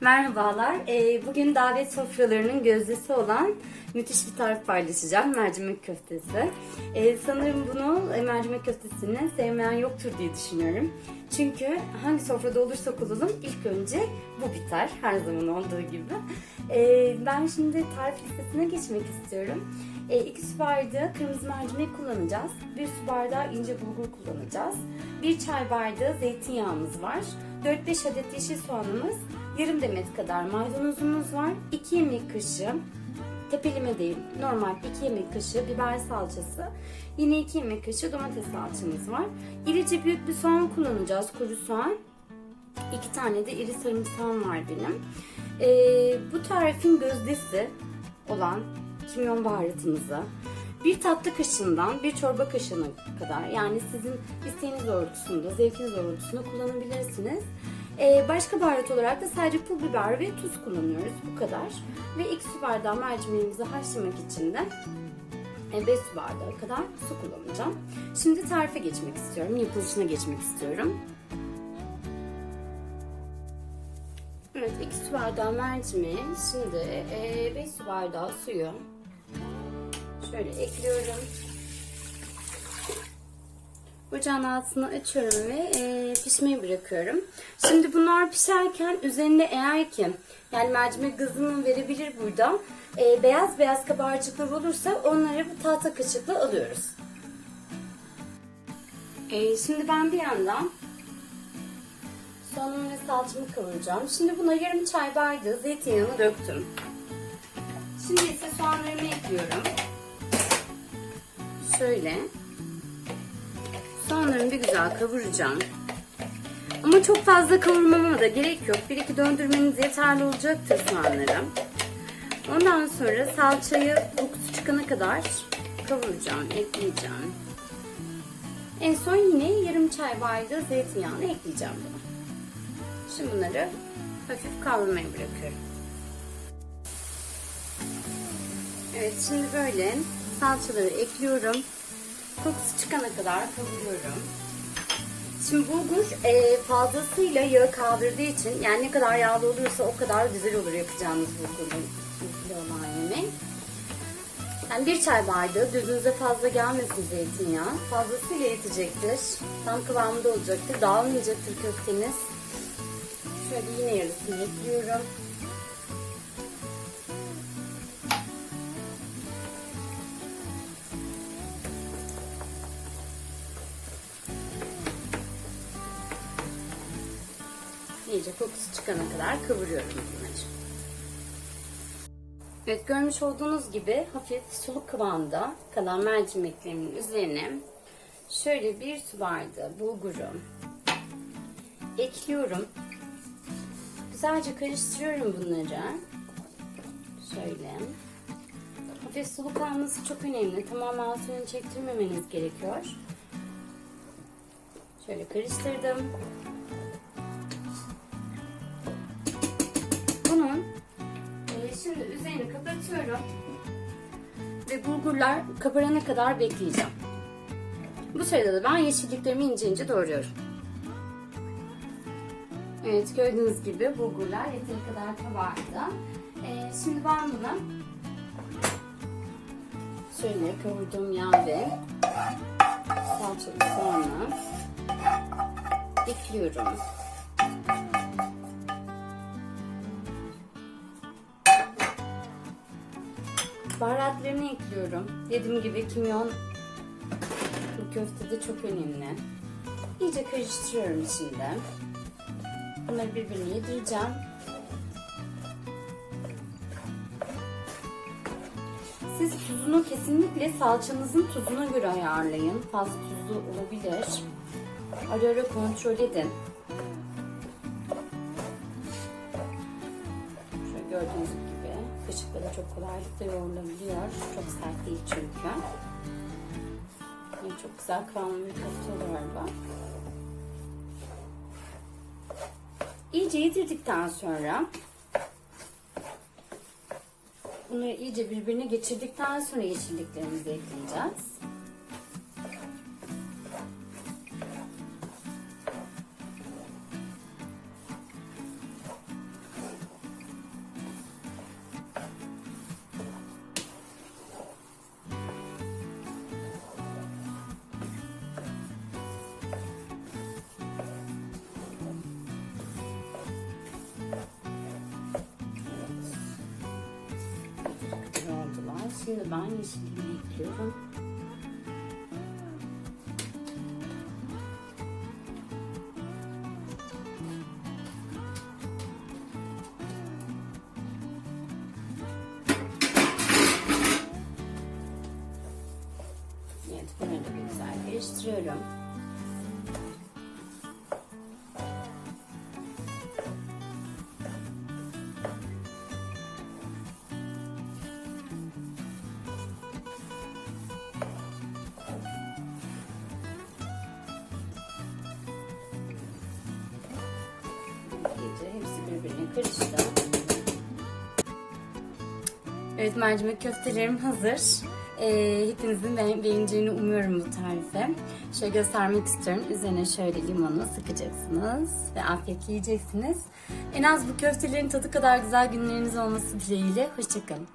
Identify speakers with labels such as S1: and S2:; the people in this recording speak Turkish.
S1: Merhabalar. Ee, bugün davet sofralarının gözdesi olan müthiş bir tarif paylaşacağım. Mercimek köftesi. Ee, sanırım bunu e, mercimek köftesini sevmeyen yoktur diye düşünüyorum. Çünkü hangi sofrada olursak olalım ilk önce bu biter. Her zaman olduğu gibi. Ee, ben şimdi tarif listesine geçmek istiyorum. 2 su bardağı kırmızı mercimek kullanacağız. 1 su bardağı ince bulgur kullanacağız. 1 çay bardağı zeytinyağımız var. 4-5 adet yeşil soğanımız, yarım demet kadar maydanozumuz var. 2 yemek kaşığı tepeleme değil normal 2 yemek kaşığı biber salçası. Yine 2 yemek kaşığı domates salçamız var. İrice büyük bir soğan kullanacağız kuru soğan. 2 tane de iri sarımsağım var benim. Ee, bu tarifin gözdesi olan kimyon baharatımızı bir tatlı kaşığından bir çorba kaşığına kadar yani sizin isteğiniz doğrultusunda, zevkiniz doğrultusunda kullanabilirsiniz. Ee, başka baharat olarak da sadece pul biber ve tuz kullanıyoruz. Bu kadar. Ve 2 su bardağı mercimeğimizi haşlamak için de 5 su bardağı kadar su kullanacağım. Şimdi tarife geçmek istiyorum. Yapılışına geçmek istiyorum. Evet 2 su bardağı mercimeği. Şimdi 5 su bardağı suyu şöyle ekliyorum. Ocağın altını açıyorum ve e, pişmeyi bırakıyorum. Şimdi bunlar pişerken üzerinde eğer ki yani mercimek gazını verebilir burada. E, beyaz beyaz kabarcıklar olursa onları bu tahta kaşıkla alıyoruz. E, şimdi ben bir yandan soğanımı ve salçamı kavuracağım. Şimdi buna yarım çay bardağı zeytinyağını döktüm. Şimdi ise soğanlarımı ekliyorum. Şöyle. Soğanlarımı bir güzel kavuracağım. Ama çok fazla kavurmama da gerek yok. Bir iki döndürmeniz yeterli olacaktır soğanları. Ondan sonra salçayı kokusu çıkana kadar kavuracağım, ekleyeceğim. En son yine yarım çay bardağı zeytinyağını ekleyeceğim buna. Şimdi bunları hafif kavrulmaya bırakıyorum. Evet şimdi böyle salçaları ekliyorum. Kokusu çıkana kadar kavuruyorum. Şimdi bulgur e, fazlasıyla yağı kaldırdığı için yani ne kadar yağlı olursa o kadar güzel olur yapacağımız bulgurun yemek. Yani bir çay bardağı gözünüze fazla gelmesin zeytinyağı. Fazlasıyla yetecektir. Tam kıvamında olacaktır. Dağılmayacaktır köfteniz. Şöyle yine yarısını ekliyorum. İyice kokusu çıkana kadar kavuruyorum bunları. Evet görmüş olduğunuz gibi hafif suluk kıvamda kalan mercimeklerimin üzerine şöyle bir su bardağı bulguru ekliyorum. Güzelce karıştırıyorum bunları. Şöyle. Hafif suluk kalması çok önemli. Tamamen suyunu çektirmemeniz gerekiyor. Şöyle karıştırdım. Üzerini kapatıyorum. Ve bulgurlar kabarana kadar bekleyeceğim. Bu sırada da ben yeşilliklerimi ince ince doğruyorum. Evet gördüğünüz gibi bulgurlar yeteri kadar kabardı. E, şimdi ben buna şöyle kavurduğum yağ ve salçalı soğanı ekliyorum. Baharatlarını ekliyorum. Dediğim gibi kimyon bu köftede çok önemli. İyice karıştırıyorum şimdi. Bunları birbirine yedireceğim. Siz tuzunu kesinlikle salçanızın tuzuna göre ayarlayın. Fazla tuzlu olabilir. Ara ara kontrol edin. Şöyle gördüğünüz gibi kaşıkla da çok kolaylıkla yoğrulabiliyor. Çok sert değil çünkü. Yani çok güzel kıvamlı bir köfte olur galiba. İyice yedirdikten sonra bunları iyice birbirine geçirdikten sonra yeşilliklerimizi ekleyeceğiz. Şimdi ben yeşilliğini ekliyorum. Evet, bunu da güzel karıştırıyorum. İyice hepsi birbirine karıştı. Evet mercimek köftelerim hazır. Ee, hepinizin be- beğeneceğini umuyorum bu tarifi. Şöyle göstermek istiyorum. Üzerine şöyle limonu sıkacaksınız ve afiyetle yiyeceksiniz. En az bu köftelerin tadı kadar güzel günleriniz olması dileğiyle. Hoşçakalın.